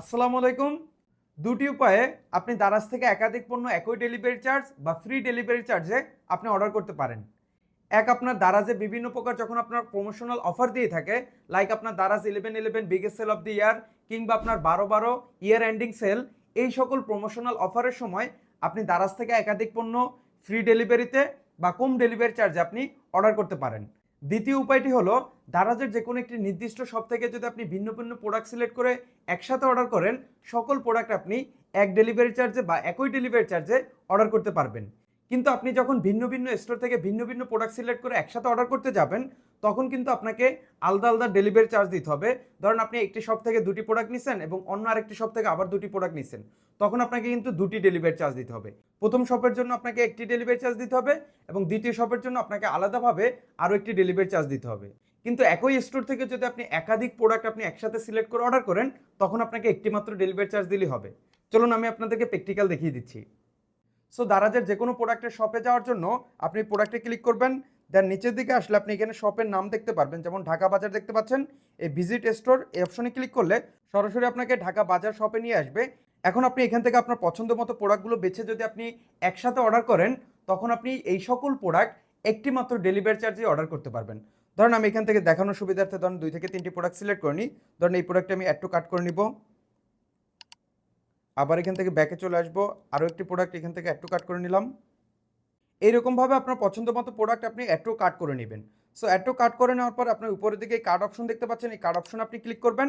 আসসালামু আলাইকুম। দুটি উপায়ে আপনি দারাজ থেকে একাধিক পণ্য একই ডেলিভারি চার্জ বা ফ্রি ডেলিভারি চার্জে আপনি অর্ডার করতে পারেন। এক, আপনার দারাজে বিভিন্ন প্রকার যখন আপনার প্রমোশনাল অফার দিয়ে থাকে লাইক আপনার Daraz eleven eleven biggest sale of the year কিংবা আপনার বারো বারো ইয়ার এন্ডিং সেল এই সকল প্রমোশনাল অফারের সময় আপনি দারাজ থেকে একাধিক পণ্য ফ্রি ডেলিভারিতে বা কম ডেলিভারি চার্জে আপনি অর্ডার করতে পারেন। দ্বিতীয় উপায়টি হলো, দারাজের যে কোনো একটি নির্দিষ্ট শপ থেকে যদি আপনি ভিন্ন ভিন্ন প্রোডাক্ট সিলেক্ট করে একসাথে অর্ডার করেন, সকল প্রোডাক্ট আপনি এক ডেলিভারি চার্জে বা একই ডেলিভারি চার্জে অর্ডার করতে পারবেন। কিন্তু আপনি যখন ভিন্ন ভিন্ন স্টোর থেকে ভিন্ন ভিন্ন প্রোডাক্ট সিলেক্ট করে একসাথে অর্ডার করতে যাবেন, তখন কিন্তু আপনাকে আলাদা আলাদা ডেলিভারি চার্জ দিতে হবে। ধরুন আপনি একটি শপ থেকে দুটি প্রোডাক্ট নিছেন এবং অন্য আরেকটি শপ থেকে আবার দুটি প্রোডাক্ট নিছেন, তখন আপনাকে কিন্তু দুটি ডেলিভারি চার্জ দিতে হবে। প্রথম শপের জন্য আপনাকে একটি ডেলিভারি চার্জ দিতে হবে এবং দ্বিতীয় শপের জন্য আপনাকে আলাদাভাবে আরও একটি ডেলিভারি চার্জ দিতে হবে। কিন্তু একই স্টোর থেকে যদি আপনি একাধিক প্রোডাক্ট আপনি একসাথে সিলেক্ট করে অর্ডার করেন, তখন আপনাকে একটি মাত্র ডেলিভারি চার্জ দিলেই হবে। চলুন আমি আপনাদেরকে প্র্যাকটিক্যাল দেখিয়ে দিচ্ছি। সো দারাজের যে কোনো প্রোডাক্টের শপে যাওয়ার জন্য আপনি প্রোডাক্টে ক্লিক করবেন দেন নিচের দিকে আসলে আপনি এখানে শপের নাম দেখতে পারবেন, যেমন ঢাকা বাজার দেখতে পাচ্ছেন। এই ভিজিট স্টোর এই অপশনে ক্লিক করলে সরাসরি আপনাকে ঢাকা বাজার শপে নিয়ে আসবে। এখন আপনি এখান থেকে আপনার পছন্দ মতো প্রোডাক্টগুলো বেছে যদি আপনি একসাথে অর্ডার করেন, তখন আপনি এই সকল প্রোডাক্ট একটি মাত্র ডেলিভারি চার্জে অর্ডার করতে পারবেন। ধরেন আমি এখান থেকে দেখানোর সুবিধার্থে ধরেন দুই থেকে তিনটি প্রোডাক্ট সিলেক্ট করে নিই। ধরেন এই প্রোডাক্টটা আমি একটু কাট করে নিব। আবার এখান থেকে ব্যাকে চলে আসব। আরও একটি প্রোডাক্ট এখান থেকে একটু কাট করে নিলাম। এইরকমভাবে আপনার পছন্দ মতো প্রোডাক্ট আপনি অ্যাট্রো কাট করে নেবেন। সো অ্যাট্রো কাট করে নেওয়ার পর আপনার উপরের দিকে কার্ড অপশন দেখতে পাচ্ছেন। এই কার্ড অপশন আপনি ক্লিক করবেন।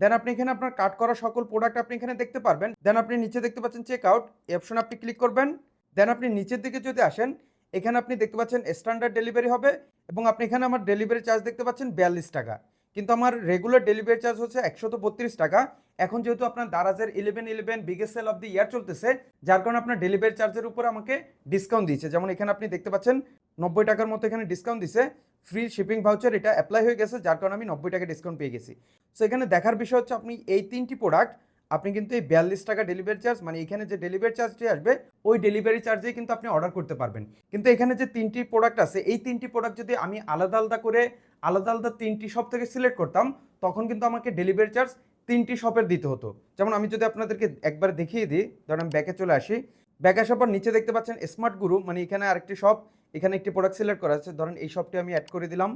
দেন আপনি এখানে আপনার কাট করা সকল প্রোডাক্ট আপনি এখানে দেখতে পারবেন। দেন আপনি নিচে দেখতে পাচ্ছেন চেক আউট এই অপশন আপনি ক্লিক করবেন। দেন আপনি নিচের দিকে যদি আসেন, এখানে আপনি দেখতে পাচ্ছেন স্ট্যান্ডার্ড ডেলিভারি হবে। এবং আপনি এখানে আমার ডেলিভারি চার্জ দেখতে পাচ্ছেন বিয়াল্লিশ টাকা। কিন্তু আমার রেগুলার ডেলিভারি চার্জ হচ্ছে একশত বত্রিশ টাকা। এখন যেহেতু আপনার দারাজের eleven eleven biggest sale of the year চলতেছে, যার কারণে আপনার ডেলিভারি চার্জের উপর আমাকে ডিসকাউন্ট দিয়েছে। যেমন এখানে আপনি দেখতে পাচ্ছেন, নব্বই টাকার মতো এখানে ডিসকাউন্ট দিছে। ফ্রি শিপিং ভাউচার এটা অ্যাপ্লাই হয়ে গেছে, যার কারণে আমি নব্বই টাকা ডিসকাউন্ট পেয়ে গেছি। সো এখানে দেখার বিষয় হচ্ছে আপনি এই তিনটি প্রোডাক্ট আপনি কিন্তু এই বিয়াল্লিশ টাকা ডেলিভারি চার্জ মানে এখানে যে ডেলিভারি চার্জটি আসবে, ওই ডেলিভারি চার্জেই কিন্তু আপনি অর্ডার করতে পারবেন। কিন্তু এখানে যে তিনটি প্রোডাক্ট আছে, এই তিনটি প্রোডাক্ট যদি আমি আলাদা আলাদা করে, আলাদা আলাদা তিনটি শপ থেকে সিলেক্ট করতাম, তখন কিন্তু আমাকে ডেলিভারি চার্জ তিনটি শপের দিতে হতো। যেমন আমি যদি আপনাদেরকে একবার দেখিয়ে দিই, ধরেন আমি ব্যাকে চলে আসি। ব্যাক আসার পর নিচে দেখতে পাচ্ছেন স্মার্ট গুরু মানে এখানে আরেকটি শপ এখানে একটি প্রোডাক্ট সিলেক্ট করা আছে। ধরেন এই শপটি আমি অ্যাড করে দিলাম,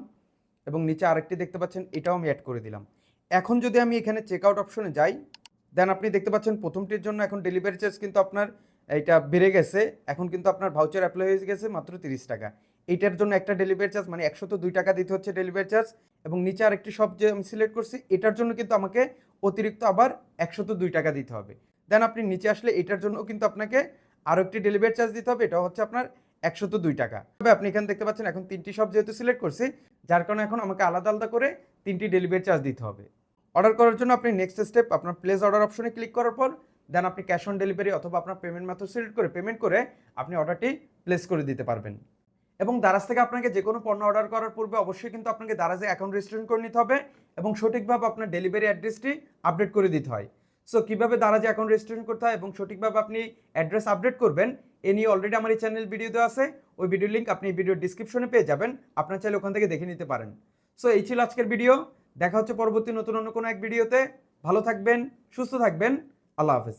এবং নিচে আরেকটি দেখতে পাচ্ছেন, এটাও আমি অ্যাড করে দিলাম। এখন যদি আমি এখানে চেক আউট অপশনে যাই দেন আপনি দেখতে পাচ্ছেন প্রথমটির জন্য এখন ডেলিভারি চার্জ কিন্তু আপনার এটা বেড়ে গেছে। এখন কিন্তু আপনার ভাউচার অ্যাপ্লাই হয়ে গেছে মাত্র তিরিশ টাকা। এইটার জন্য একটা ডেলিভারি চার্জ মানে একশো তো দুই টাকা দিতে হচ্ছে ডেলিভারি চার্জ এবং নিচে আরেকটি শপ যে আমি সিলেক্ট করছি, এটার জন্য কিন্তু আমাকে অতিরিক্ত আবার একশো তো দুই টাকা দিতে হবে। দেন আপনি নিচে আসলে এটার জন্য কিন্তু আপনাকে আরও একটি ডেলিভারি চার্জ দিতে হবে এটা হচ্ছে আপনার একশো তো দুই টাকা। তবে আপনি এখানে দেখতে পাচ্ছেন এখন তিনটি শপ যেহেতু সিলেক্ট করছি, যার কারণে এখন আমাকে আলাদা আলাদা করে তিনটি ডেলিভারি চার্জ দিতে হবে। অর্ডার করার জন্য আপনি নেক্সট স্টেপ আপনার প্লেস অর্ডার অপশনে ক্লিক করার পর দেন আপনি ক্যাশ অন ডেলিভারি অথবা আপনার পেমেন্ট মেথড সিলেক্ট করে পেমেন্ট করে আপনি অর্ডারটি প্লেস করে দিতে পারবেন। এবং দারাজ থেকে আপনাকে যে কোনো পণ্য অর্ডার করার পূর্বে অবশ্যই কিন্তু আপনাকে দারাজে অ্যাকাউন্ট রেজিস্ট্রেশন করে নিতে হবে এবং সঠিকভাবে আপনার ডেলিভারি অ্যাড্রেসটি আপডেট করে দিতে হয়। সো কীভাবে দারাজে অ্যাকাউন্ট রেজিস্ট্রেশন করতে হয় এবং সঠিকভাবে আপনি অ্যাড্রেস আপডেট করবেন, এ নিয়ে অলরেডি আমার এই চ্যানেল ভিডিও দেওয়া আছে। ওই ভিডিও লিঙ্ক আপনি ভিডিও ডিসক্রিপশনে পেয়ে যাবেন। আপনার চাইলে ওখান থেকে দেখে নিতে পারেন। সো এই ছিল আজকের ভিডিও দেখা হচ্ছে পরবর্তী নতুন অন্য কোনো এক ভিডিওতে ভালো থাকবেন সুস্থ থাকবেন। আল্লাহ হাফেজ।